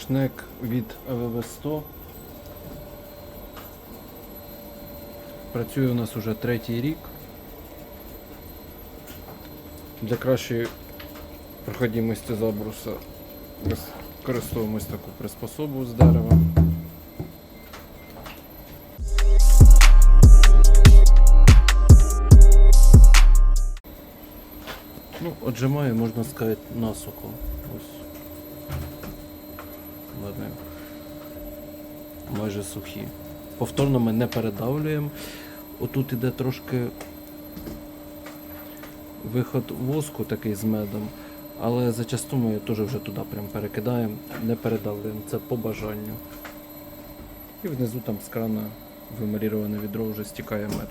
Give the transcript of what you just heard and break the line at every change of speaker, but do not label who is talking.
Шнек від АВВ-100. Працює у нас уже третій рік. Для кращої проходимості забруса використовуємо таку приспособу з дерева. Ну, отжимаю, можна сказати, насухо. Ось. Ладно. Майже сухі. Повторно ми не передавлюємо. Отут іде трошки виход воску такий з медом. Але зачасту ми теж вже туди прям перекидаємо, не передавлюємо, це по бажанню. І внизу там з крана вимаріроване відро вже стікає мед.